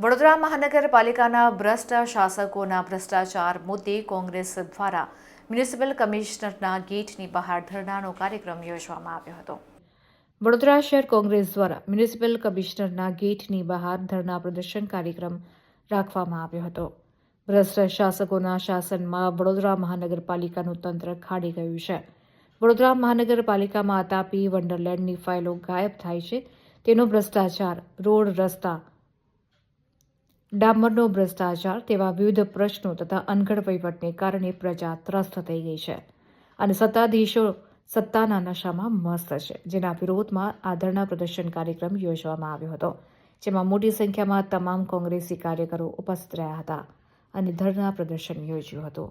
વડોદરા મહાનગરપાલિકાના ભ્રષ્ટ શાસકોના ભ્રષ્ટાચાર મુદ્દે કોંગ્રેસ દ્વારા મ્યુનિસિપલ કમિશનરના ગેટની બહાર ધરણાનો કાર્યક્રમ યોજવામાં આવ્યો હતો. વડોદરા શહેર કોંગ્રેસ દ્વારા મ્યુનિસિપલ કમિશનરના ગેટની બહાર ધરણા પ્રદર્શન કાર્યક્રમ રાખવામાં આવ્યો હતો. ભ્રષ્ટ શાસકોના શાસનમાં વડોદરા મહાનગરપાલિકાનું તંત્ર ખાડી ગયું છે. વડોદરા મહાનગરપાલિકામાં તાપી, વંડરલેન્ડની ફાઇલો ગાયબ થાય છે. તેનો ભ્રષ્ટાચાર રોડ રસ્તા ડામરનો ભ્રષ્ટાચાર તેવા વિવિધ પ્રશ્નો તથા અનગઢ વહીવટને કારણે પ્રજા ત્રસ્ત થઈ ગઈ છે. અને સત્તાધીશો સત્તાના નશામાં મસ્ત છે, જેના વિરોધમાં આ ધરણા પ્રદર્શન કાર્યક્રમ યોજવામાં આવ્યો હતો, જેમાં મોટી સંખ્યામાં તમામ કોંગ્રેસી કાર્યકરો ઉપસ્થિત રહ્યા હતા અને ધરણા પ્રદર્શન યોજ્યું હતું.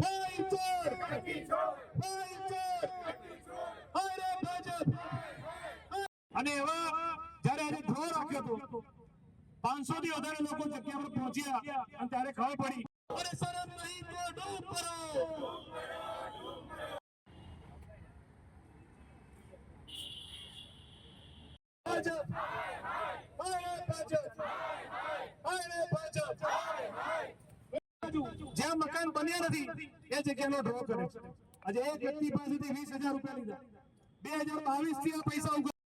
ફાઈટર ફાઈટર અરે ભાજપ અને એવા જ્યારે આજે ડ્રો રાખ્યો હતો પાંચસો થી વધારે લોકો જગ્યા પર પહોંચ્યા અને ત્યારે ખબર પડી. જ્યાં મકાન બન્યા નથી, એ જગ્યાનો ડ્રો કર્યો. આજે એક વ્યક્તિ પાસેથી વીસ હજાર રૂપિયા લીધા. બે હજાર બાવીસથી આ પૈસા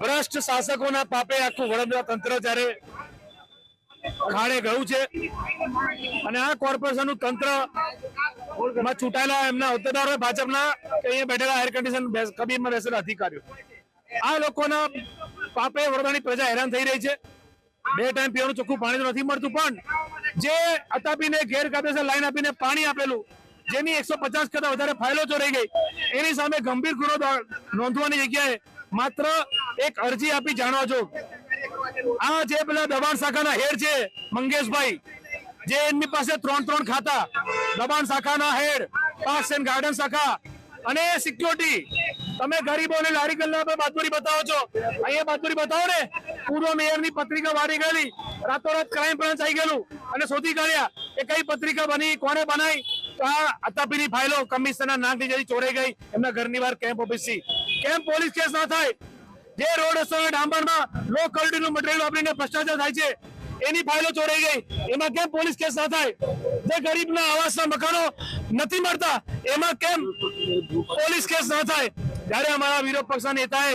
ભ્રષ્ટ શાસકોના પાપે આખું વડોદરા તંત્ર જ્યારે ખાડે ગયું છે. અને આ કોર્પોરેશનનું તંત્રમાં ચૂંટાયેલા એમના હોદ્દેદારો ભાજપના અહીંયા બેઠેલા એર કન્ડિશન કબીરમાં બેસેલા અધિકારીઓ. આ લોકોના પાપે વડોદરાની પ્રજા હેરાન થઈ રહી છે. બે ટાઈમ પીવાનું ચોખ્ખું પાણી તો નથી મળતું, પણ જે અતાપીને ગેરકાયદેસર લાઈન આપીને પાણી આપેલું, જેની એકસો પચાસ કરતા વધારે ફાઇલો ચોરાઈ ગઈ, એની સામે ગંભીર ગુનો નોંધવાની જગ્યાએ માત્ર એક અરજી આપી જાણવા છો આ જે પેલા દબાણ શાખાના હેડ છે, મંગેશભાઈ, જે એમની પાસે ત્રણ ત્રણ ખાતા, દબાણ શાખાના હેડ પાર્ક એન્ડ ગાર્ડન શાખા અને સિક્યોરિટી. તમે ગરીબોને લારી ગલ્લા બતાવો છો. અહીંયા બહાદુરી બતાવો ને. પૂર્વ મેયરની પત્રિકા વારી ગયેલી. રાતોરાત ક્રાઇમ બ્રાન્ચ આવી ગયેલું. અને શોધી કાઢ્યા કે કઈ પત્રિકા બની કોને બનાવી? તો આ અતાપીની ફાઇલો કમિશનર નાગની જેવી ચોરાઈ ગઈ. એમના ઘરની બહાર કેમ્પ ઓફિસથી કેમ પોલીસ કેસ ના થાય? જે રોડ રસ્તા ડાંબરમાં, લો ક્વોલિટીનું મટીરિયલ વાપરીને ભ્રષ્ટાચાર થાય છે. એની ફાઇલો ચોરાઈ ગઈ. એમાં કેમ પોલીસ કેસ ના થાય? જે ગરીબના આવાસના મકાનો નથી મળતા, એમાં કેમ પોલીસ કેસ ના થાય? ત્યારે અમારા વિરોધ પક્ષના નેતાએ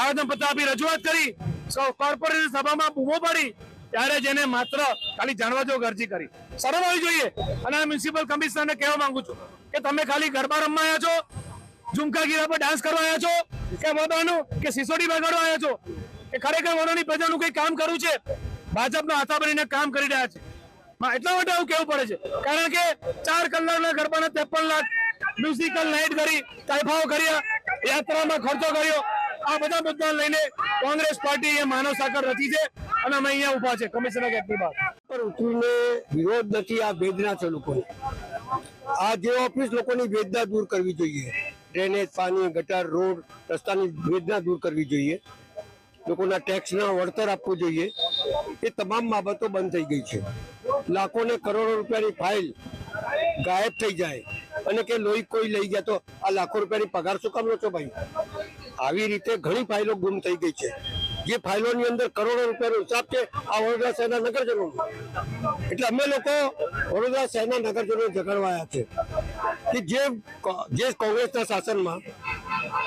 આવેદન પત્ર આપી રજૂઆત કરી, સૌ કોર્પોરેશન સભામાં બૂમો પડી, ત્યારે જેને માત્ર ખાલી જાણવા જો અરજી કરી. શરમ હોવી જોઈએ. અને મ્યુનિસિપલ કમિશનરને કહેવા માંગુ છું કે તમે ખાલી ગરબા રમવા આવ્યા છો, ઝુમકા ગીરા પર ડાન્સ કરવા આવ્યા છો સિસોડી બગાડવા આવ્યા છો? કે ખરેખર વડોદરાની પ્રજાનું કઈ કામ કરવું છે? ભાજપના હાથા ભરીને કામ કરી રહ્યા છે. એટલા માટે આવું કેવું પડે છે. કારણ કે ચાર કલાકના ગરબાના ત્રેપન લાખ મ્યુઝિકલ નાઇટ કરી તાઇફાઓ કર્યા, યાત્રામાં ખર્ચો કર્યો. આ બધા મુદ્દા લઈને કોંગ્રેસ પાર્ટી એ માનવ સાકર રચી છે અને અમે અહીંયા ઊભા છે. કમિશનર ગેટની બહાર પર ઉતરીને વિરોધ નથી આ વેદના છે લોકોની. આ જે ઓફિસ લોકોની વેદના દૂર કરવી જોઈએ. ડ્રેનેજ, પાણી, ગટર, રોડ, રસ્તાની વેદના દૂર કરવી જોઈએ. લોકોના ટેક્સના વળતર આપવું જોઈએ. એ તમામ બાબતો બંધ થઈ ગઈ છે. લાખોને કરોડો રૂપિયાની ફાઇલ ગાયબ થઈ જાય અને કે લોહી કોઈ લઈ ગયા તો આ લાખો રૂપિયાની પગાર શું કામ છો ભાઈ? આવી રીતે ઘણી ફાઇલો ગુમ થઈ ગઈ છે. જે ફાઇલોની અંદર કરોડો રૂપિયાનો હિસાબ છે, આ વડોદરા શહેરના નગરજનો એટલે અમે લોકો વડોદરા શહેરના નગરજનો ઝઘડવાયા છે. કે જે જે કોંગ્રેસના શાસનમાં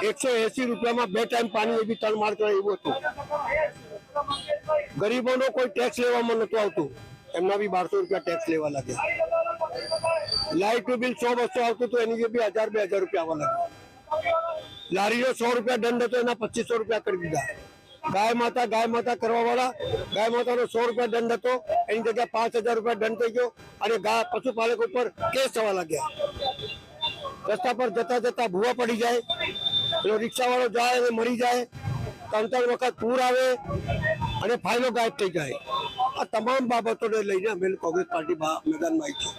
એકસો એસી રૂપિયામાં બે ટાઈમ પાણી એવી ત્રણ માર્ક એવું હતું. ગરીબોનો કોઈ ટેક્સ લેવામાં નતું આવતું. એમના બી બારસો રૂપિયા ટેક્સ લેવા લાગ્યા. લાઇટનું બિલ સો બસો આવતું હતું, એની જે બી હજાર બે હજાર રૂપિયા આવવા લાગ્યા. લારીનો સો રૂપિયા દંડ હતો, એના પચીસો રૂપિયા કરી દીધા. ગાય માતા ગાય માતા કરવા વાળા ગાય માતાનો સો રૂપિયા દંડ હતો, એની જગ્યાએ પાંચ હજાર રૂપિયા દંડ થઈ ગયો, અને ગાય પશુપાલક ઉપર કેસ થવા લાગ્યા. રસ્તા પર જતા જતા ભૂવા પડી જાય, પેલો રિક્ષાવાળો જાય અને મરી જાય, ત્રણ ત્રણ વખત પૂર આવે અને ફાઇલો ગાયબ થઈ જાય. આ તમામ બાબતોને લઈને અમે કોંગ્રેસ પાર્ટી મેદાનમાં આવી છે.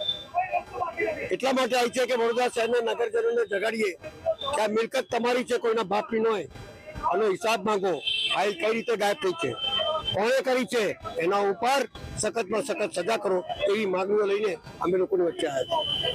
એટલા માટે આવી છે કે વડોદરા શહેરના નગરજનોને જગાડીએ કે આ મિલકત તમારી છે, કોઈના બાપની હોય આનો હિસાબ માંગો. ફાઇલ કઈ રીતે ગાયબ થઈ છે? કોણે કરી છે? એના ઉપર સખતમાં સખત સજા કરો એવી માગણીઓ લઈને અમે લોકોની વચ્ચે આવ્યા છે